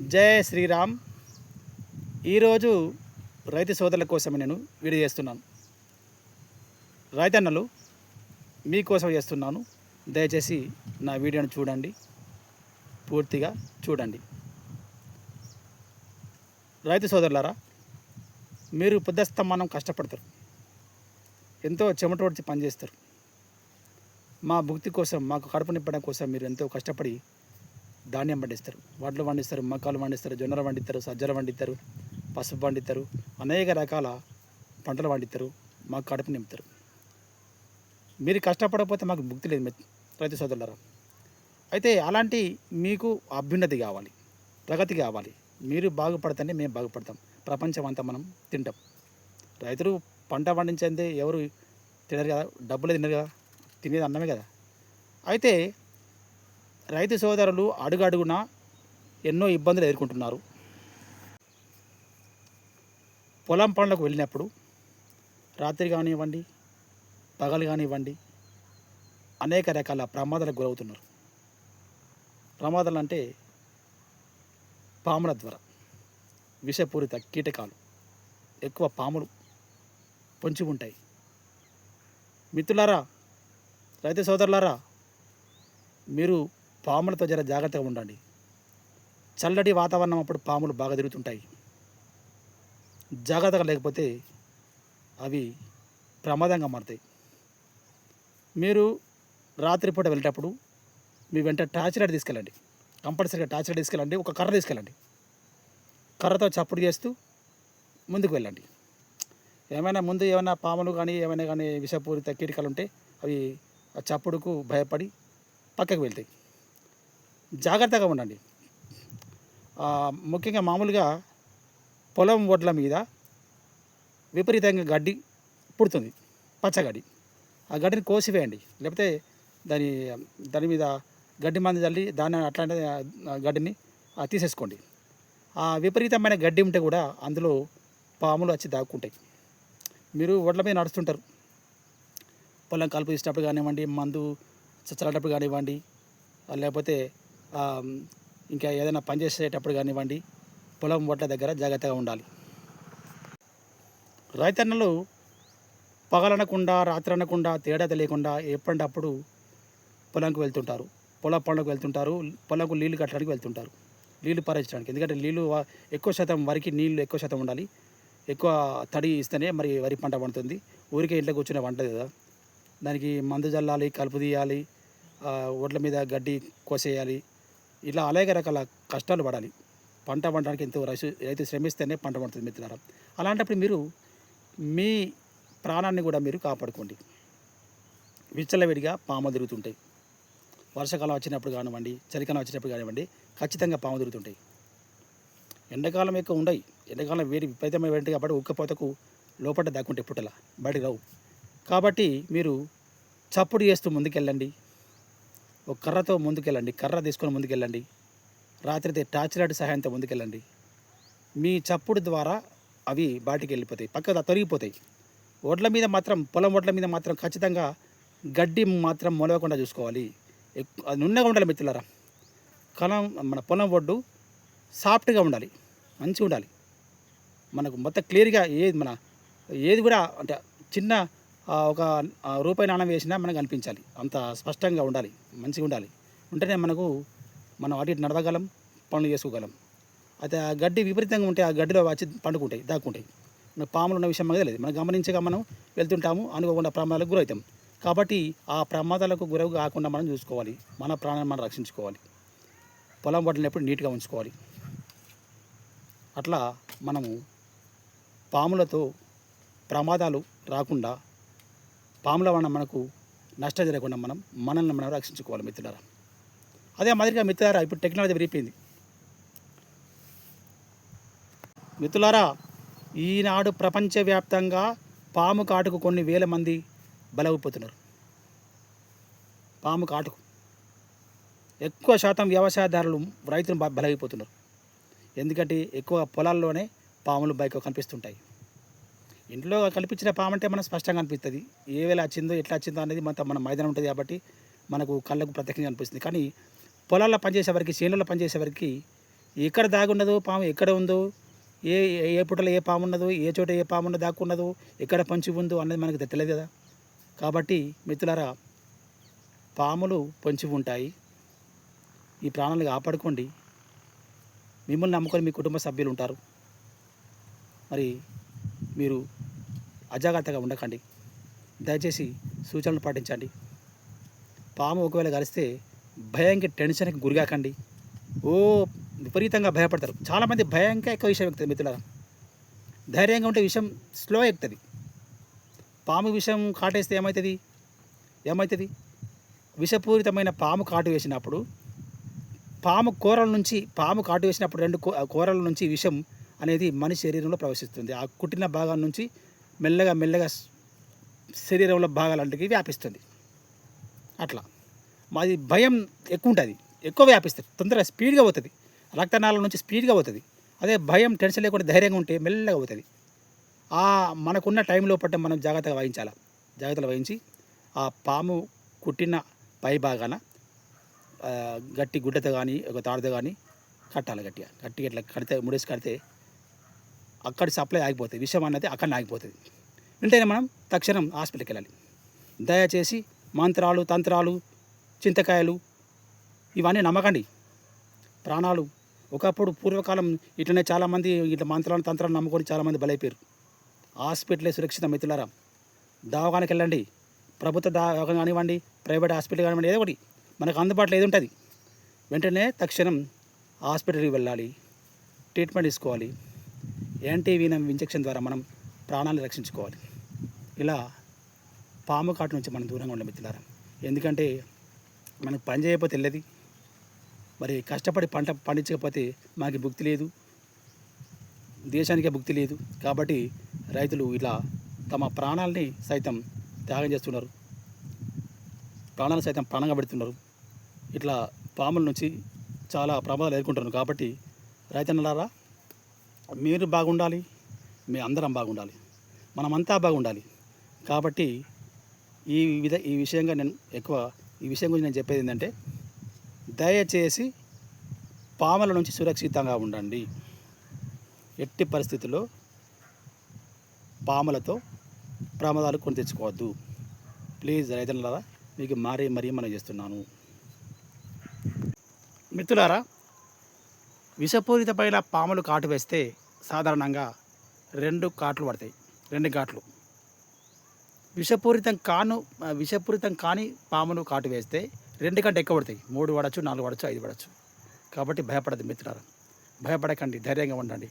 జయ శ్రీరామ్. ఈరోజు రైతు సోదరుల కోసం నేను వీడియో చేస్తున్నాను. రైతన్నలు మీకోసం చేస్తున్నాను. దయచేసి నా వీడియోను చూడండి. పూర్తిగా చూడండి. రైతు సోదరులారా మీరు పొద్దస్తమానం కష్టపడతారు. ఎంతో చెమటోడ్చి పనిచేస్తారు మా భుక్తి కోసం మాకు కడుపు నింపడం కోసం మీరు ఎంతో కష్టపడి ధాన్యం పండిస్తారు వడ్లు పండిస్తారు మక్కలు పండిస్తారు జొన్నలు పండిస్తారు సజ్జలు పండిస్తారు పసుపు పండిస్తారు అనేక రకాల పంటలు పండిస్తారు మాకు కడుపు నింపుతారు. మీరు కష్టపడకపోతే మాకు భుక్తి లేదు రైతు సోదరులరా. అయితే అలాంటి మీకు అభ్యున్నతి కావాలి ప్రగతి కావాలి. మీరు బాగుపడితేనే మేము బాగుపడతాం. ప్రపంచం అంతా మనం తింటాం. రైతులు పంట పండించేది ఎవరు తినరు కదా డబ్బులు తినరు కదా తినేది అన్నమే కదా. అయితే రైతు సోదరులు అడుగడుగున ఎన్నో ఇబ్బందులు ఎదుర్కొంటున్నారు. పొలం పనులకు వెళ్ళినప్పుడు రాత్రి కానివ్వండి పగలు కానివ్వండి అనేక రకాల ప్రమాదాలకు గురవుతున్నారు. ప్రమాదాలు అంటే పాముల ద్వారా విషపూరిత కీటకాలు ఎక్కువ పాములు పొంచి ఉంటాయి. మిత్రులారా రైతు సోదరులారా మీరు పాములతో జర జాగ్రత్తగా ఉండండి. చల్లటి వాతావరణం అప్పుడు పాములు బాగా తిరుగుతుంటాయి. జాగ్రత్తగా లేకపోతే అవి ప్రమాదంగా మారుతాయి. మీరు రాత్రిపూట వెళ్ళేటప్పుడు మీ వెంట టార్చ్ లైట్ తీసుకెళ్ళండి. కంపల్సరీగా టార్చ్ లైట్ తీసుకెళ్ళండి. ఒక కర్ర తీసుకెళ్ళండి. కర్రతో చప్పుడు చేస్తూ ముందుకు వెళ్ళండి. ఏమైనా ముందు ఏమైనా పాములు కానీ ఏమైనా కానీ విషపూరిత కీటకాలు ఉంటే అవి ఆ చప్పుడుకు భయపడి పక్కకు వెళ్తాయి. జాగ్రత్తగా ఉండండి. ముఖ్యంగా మామూలుగా పొలం ఒడ్ల మీద విపరీతంగా గడ్డి పుడుతుంది పచ్చగడ్డి. ఆ గడ్డిని కోసివేయండి. లేకపోతే దాని దాని మీద గడ్డి మంది చల్లి దాన్ని అట్లాంటి గడ్డిని తీసేసుకోండి. ఆ విపరీతమైన గడ్డి ఉంటే కూడా అందులో పాములు వచ్చి దాక్కుంటాయి. మీరు ఒడ్ల మీద నడుస్తుంటారు. పొలం కలుపు తీసేటప్పుడు కానివ్వండి మందు చల్లేటప్పుడు కానివ్వండి లేకపోతే ఇంకా ఏదైనా పని చేసేటప్పుడు కానివ్వండి పొలం వడ్ల దగ్గర జాగ్రత్తగా ఉండాలి. రైతన్నలు పగలనకుండా రాత్రి అనకుండా తేడా తెలియకుండా ఎప్పటికప్పుడు పొలంకు వెళ్తుంటారు. పొలం పనులకు వెళ్తుంటారు పొలంకు నీళ్ళు కట్టడానికి వెళ్తుంటారు. నీళ్ళు పారించడానికి ఎందుకంటే నీళ్ళు ఎక్కువ శాతం వరికి నీళ్ళు ఎక్కువ శాతం ఉండాలి. ఎక్కువ తడి ఇస్తేనే మరి వరి పంట పండుతుంది. ఊరికే ఇంట్లో కూర్చునే వంట కదా దానికి మందు చల్లాలి కలుపు తీయాలి ఒడ్ల మీద గడ్డి కోసేయాలి. ఇలా అనేక రకాల కష్టాలు పడాలి. పంట పండడానికి ఎంతో రైతు రైతు శ్రమిస్తేనే పంట పండుతుంది మిత్రులారా. అలాంటప్పుడు మీరు మీ ప్రాణాన్ని కూడా మీరు కాపాడుకోండి. విచ్చలవిడిగా పాములు తిరుగుతుంటాయి. వర్షాకాలం వచ్చినప్పుడు కానివ్వండి చలికాలం వచ్చినప్పుడు కానివ్వండి ఖచ్చితంగా పాములు తిరుగుతుంటాయి. ఎండాకాలం ఎక్కువ ఉండయి. ఎండాకాలం వేడి విపరీతమైన వేడి కాబట్టి ఉక్కపోతకు లోపల దాక్కుంటే పుట్టల బయటకు రావు. కాబట్టి మీరు చప్పుడు చేస్తూ ముందుకెళ్ళండి. ఒక కర్రతో ముందుకెళ్ళండి కర్ర తీసుకొని ముందుకెళ్ళండి. రాత్రి టార్చ్ లైట్ సహాయంతో ముందుకెళ్ళండి. మీ చప్పుడు ద్వారా అవి బాటికి వెళ్ళిపోతాయి పక్క తొలగిపోతాయి ఒడ్ల మీద మాత్రం పొలం ఒడ్ల మీద మాత్రం ఖచ్చితంగా గడ్డి మాత్రం మొలవకుండా చూసుకోవాలి. అది నున్నగా ఉండాలి మిత్రులారా. కలం మన పొలం ఒడ్డు సాఫ్ట్గా ఉండాలి మంచిగా ఉండాలి. మనకు మొత్తం క్లియర్గా ఏది మన ఏది కూడా అంటే చిన్న ఒక రూపాయి నాణం వేసినా మనకు అనిపించాలి. అంత స్పష్టంగా ఉండాలి మంచిగా ఉండాలి. ఉంటేనే మనకు మనం అటు ఇటు నడవగలం పనులు చేసుకోగలం. అయితే ఆ గడ్డి విపరీతంగా ఉంటే ఆ గడ్డిలో వచ్చి పండుకుంటాయి దాక్కుంటాయి. మనకు పాములు ఉన్న విషయం మనకు తెలియదు మనం గమనించగా మనం వెళ్తుంటాము అనుకోకుండా ప్రమాదాలకు గురవుతాం. కాబట్టి ఆ ప్రమాదాలకు గురవు కాకుండా మనం చూసుకోవాలి. మన ప్రాణాన్ని మనం రక్షించుకోవాలి. పొలం పట్టిన నీట్గా ఉంచుకోవాలి. అట్లా మనము పాములతో ప్రమాదాలు రాకుండా పాముల వలన మనకు నష్టం జరగకుండా మనం మనల్ని మనం రక్షించుకోవాలి మిత్రులారా. అదే మాదిరిగా మిత్రులారా ఇప్పుడు టెక్నాలజీ విరిపోయింది మిత్రులారా ఈనాడు ప్రపంచవ్యాప్తంగా పాము కాటుకు కొన్ని వేల మంది బలైపోతున్నారు పాము కాటుకు. ఎక్కువ శాతం వ్యవసాయదారులు రైతులు బలైపోతున్నారు ఎందుకంటే ఎక్కువ పొలాల్లోనే పాములు బైక్ కనిపిస్తుంటాయి. ఇంట్లో కల్పించిన పాము అంటే మనం స్పష్టంగా అనిపిస్తుంది. ఏ వేళ వచ్చిందో ఎట్లా వచ్చిందో అనేది మన మన మైదానం ఉంటుంది కాబట్టి మనకు కళ్ళకు ప్రత్యక్షంగా అనిపిస్తుంది. కానీ పొలాల్లో పనిచేసే వరకు చేనుల్లో పనిచేసే ఎక్కడ దాగున్నదో పాము ఎక్కడ ఉందో ఏ ఏ- ఏ పుటలో ఏ పాము ఉన్నదో ఏ చోట ఏ పాము ఉన్నదో దాక్కున్నదో ఎక్కడ పంచి ఉందో అన్నది మనకు తెలియదు కదా. కాబట్టి మిత్రులారా పాములు పొంచి ఉంటాయి. ఈ ప్రాణాలు కాపాడుకోండి. మిమ్మల్ని నమ్ముకొని మీ కుటుంబ సభ్యులు ఉంటారు. మరి మీరు అజాగ్రత్తగా ఉండకండి. దయచేసి సూచనలు పాటించండి. పాము ఒకవేళ కలిస్తే భయంకి టెన్షన్కి గురిగాకండి. ఓ విపరీతంగా భయపడతారు. చాలామంది భయంగా ఎక్కువ విషయం ఎక్కుతుంది మిత్రులారా. ధైర్యంగా ఉంటే విషయం స్లో ఎక్కుతుంది. పాము విషం కాటేస్తే ఏమవుతుంది ఏమవుతుంది విషపూరితమైన పాము కాటు వేసినప్పుడు పాము కూరల నుంచి పాము కాటు వేసినప్పుడు రెండు కూరల నుంచి విషం అనేది మనిషి శరీరంలో ప్రవేశిస్తుంది. ఆ కుట్టిన భాగం నుంచి మెల్లగా మెల్లగా శరీరంలో భాగాలంటికి వ్యాపిస్తుంది. అట్లా. మాది భయం ఎక్కువ ఉంటుంది ఎక్కువ వ్యాపిస్తుంది. తొందరగా స్పీడ్గా పోతుంది. రక్తనాళం నుంచి స్పీడ్గా పోతుంది. అదే భయం టెన్షన్ లేకుండా ధైర్యంగా ఉంటే మెల్లగా పోతుంది. ఆ మనకున్న టైంలో పట్ట మనం జాగ్రత్తగా వహించాలి జాగ్రత్తలు వహించి ఆ పాము కుట్టిన పై భాగాన గట్టి గుడ్డతో కానీ ఒక తాడుతో కానీ కట్టాలి గట్టిగా. గట్టిగా ఇట్లా కడితే ముడేసి కడితే అక్కడ సప్లై ఆగిపోతుంది విషయం అన్నది అక్కడ ఆగిపోతుంది వెంటనే మనం తక్షణం హాస్పిటల్కి వెళ్ళాలి. దయచేసి మంత్రాలు తంత్రాలు చింతకాయలు ఇవన్నీ నమ్మకండి. ప్రాణాలు ఒకప్పుడు పూర్వకాలం ఇట్లనే చాలామంది ఇట్లా మంత్రాలు తంత్రాలు నమ్ముకొని చాలామంది బలైపోయారు. హాస్పిటలే సురక్షితం మిత్రులారా. దవాఖానకి వెళ్ళండి. ప్రభుత్వ దవాఖాన కానివ్వండి ప్రైవేట్ హాస్పిటల్ కానివ్వండి ఏదో ఒకటి. మనకు అందుబాటులో ఏది ఉంటుంది? వెంటనే తక్షణం హాస్పిటల్కి వెళ్ళాలి. ట్రీట్మెంట్ తీసుకోవాలి. యాంటీవీనం ఇంజెక్షన్ ద్వారా మనం ప్రాణాలను రక్షించుకోవాలి. ఇలా పాము కాటు నుంచి మనం దూరంగా ఉండే మిత్రులారా. ఎందుకంటే మనకు పని చేయకపోతే వెళ్ళదు. మరి కష్టపడి పంట పండించకపోతే మాకు భుక్తి లేదు. దేశానికే భుక్తి లేదు. కాబట్టి రైతులు ఇలా తమ ప్రాణాలని సైతం త్యాగం చేస్తున్నారు. ప్రాణాలు సైతం ప్రాణంగా పెడుతున్నారు. ఇట్లా పాముల నుంచి చాలా ప్రమాదాలు ఎదుర్కొంటున్నారు. కాబట్టి రైతన్నలారా మీరు బాగుండాలి మీ అందరం బాగుండాలి మనమంతా బాగుండాలి. కాబట్టి ఈ విధ ఈ విషయంగా నేను ఎక్కువ ఈ విషయం గురించి నేను చెప్పేది ఏంటంటే దయచేసి పాముల నుంచి సురక్షితంగా ఉండండి. ఎట్టి పరిస్థితుల్లో పాములతో ప్రమాదాలు కొని తెచ్చుకోవద్దు. ప్లీజ్ రైతులారా మీకు మరీ మరీ మనం చేస్తున్నాను. మిత్రులారా విషపూరితమైన పాములు కాటు వేస్తే సాధారణంగా రెండు కాట్లు పడతాయి. రెండు ఘాట్లు విషపూరితం కాను విషపూరితం కాని పాములు కాటు వేస్తే రెండు కంటే ఎక్కువ పడతాయి. మూడు పడచ్చు నాలుగు పడచ్చు ఐదు పడచ్చు. కాబట్టి భయపడదు మిత్రులారా. భయపడకండి. ధైర్యంగా ఉండండి.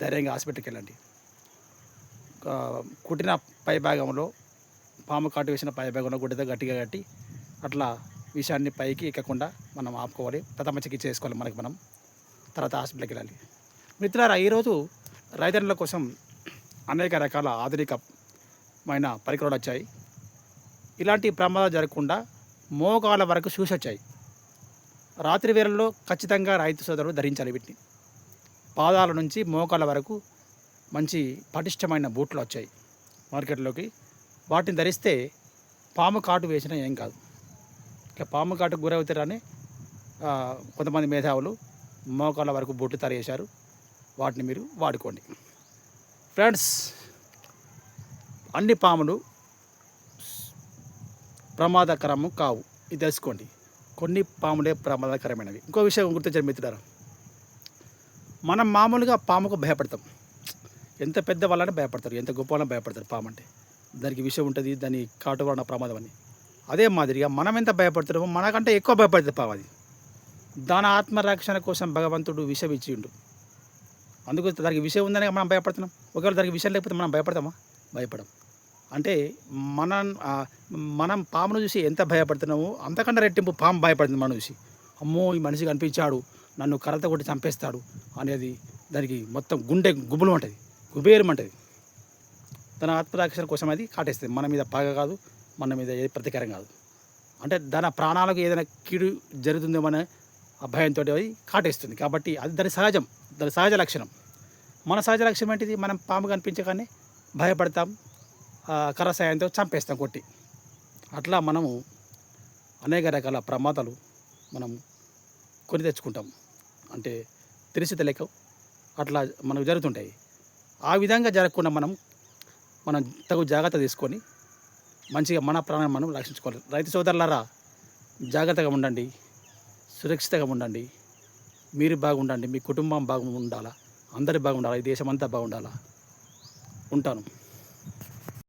ధైర్యంగా హాస్పిటల్కి వెళ్ళండి. కుట్టిన పై భాగంలో పాము కాటు వేసిన పై భాగంలో గుడ్డతో గట్టిగా కట్టి అట్లా విషయాన్ని పైకి ఎక్కకుండా మనం ఆపుకోవాలి. ప్రథమ చికిత్స చేసుకోవాలి మనకి మనం. తర్వాత హాస్పిటల్కి వెళ్ళాలి. మిత్రులారా ఈరోజు రైతన్నుల కోసం అనేక రకాల ఆధునికమైన పరికరాలు వచ్చాయి. ఇలాంటి ప్రమాదాలు జరగకుండా మోకాల వరకు షూస్ వచ్చాయి. రాత్రి వేళల్లో ఖచ్చితంగా రైతు సోదరులు ధరించాలి వీటిని. పాదాల నుంచి మోకాల వరకు మంచి పటిష్టమైన బూట్లు వచ్చాయి మార్కెట్లోకి. వాటిని ధరిస్తే పాము కాటు వేసినా ఏం కాదు. ఇక పాము కాటుకు గురవుతారని కొంతమంది మేధావులు మోకాళ్ళ వరకు బొట్టు తరేశారు వాటిని మీరు వాడుకోండి. ఫ్రెండ్స్ అన్ని పాములు ప్రమాదకరము కావు. ఇది తెలుసుకోండి. కొన్ని పాములే ప్రమాదకరమైనవి. ఇంకో విషయం గుర్తించండి మిత్రులారా మనం మామూలుగా పాముకు భయపడతాం. ఎంత పెద్ద వాళ్ళని భయపడతారు. ఎంత గొప్ప వాళ్ళని భయపడతారు పాము అంటే దానికి విషయం ఉంటుంది దాని కాటు వలన ప్రమాదం అని. అదే మాదిరిగా మనం ఎంత భయపడుతున్నామో మనకంటే ఎక్కువ భయపడుతుంది పాము అది. దాని ఆత్మరక్షణ కోసం భగవంతుడు విషం ఇచ్చిండు. అందుకు దానికి విషయం ఉందని మనం భయపడుతున్నాం. ఒకవేళ దానికి విషయం లేకపోతే మనం భయపడతామా? భయపడం. అంటే మనం మనం పామును చూసి ఎంత భయపడుతున్నామో అంతకన్నా రెట్టింపు పాము భయపడుతుంది మనం చూసి అమ్మో ఈ మనిషి కనిపించాడు నన్ను కర్రత కొట్టి చంపేస్తాడు అనేది దానికి మొత్తం గుండె గుబులు ఉంటుంది గుబేరమంటుంది తన ఆత్మరక్షణ కోసం అది కాటేస్తుంది. మన మీద పగ కాదు మన మీద ఏ ప్రతీకారం కాదు. అంటే దాని ప్రాణాలకు ఏదైనా కీడు జరుగుతుందేమో ఆ భయంతో అది కాటేస్తుంది. కాబట్టి అది దాని సహజం. దాని సహజ లక్షణం. మన సహజ లక్షణం ఏంటిది? మనం పాము కనిపించగానే భయపడతాం. ఆ, సాయంతో చంపేస్తాం కొట్టి. అట్లా మనము అనేక రకాల ప్రమాదాలు మనం కొని తెచ్చుకుంటాం. అంటే తెలిసి తెలియక అట్లా మనకు జరుగుతుంటాయి. ఆ విధంగా జరగకుండా మనం మనం తగు జాగ్రత్త తీసుకొని మంచిగా మన ప్రాణాన్ని మనం రక్షించుకోవాలి. రైతు సోదరులారా జాగ్రత్తగా ఉండండి. సురక్షితంగా ఉండండి. మీరు బాగుండండి. మీ కుటుంబం బాగుండాలా? అందరి బాగుండాలా? ఈ దేశం అంతా బాగుండాలా? ఉంటాను.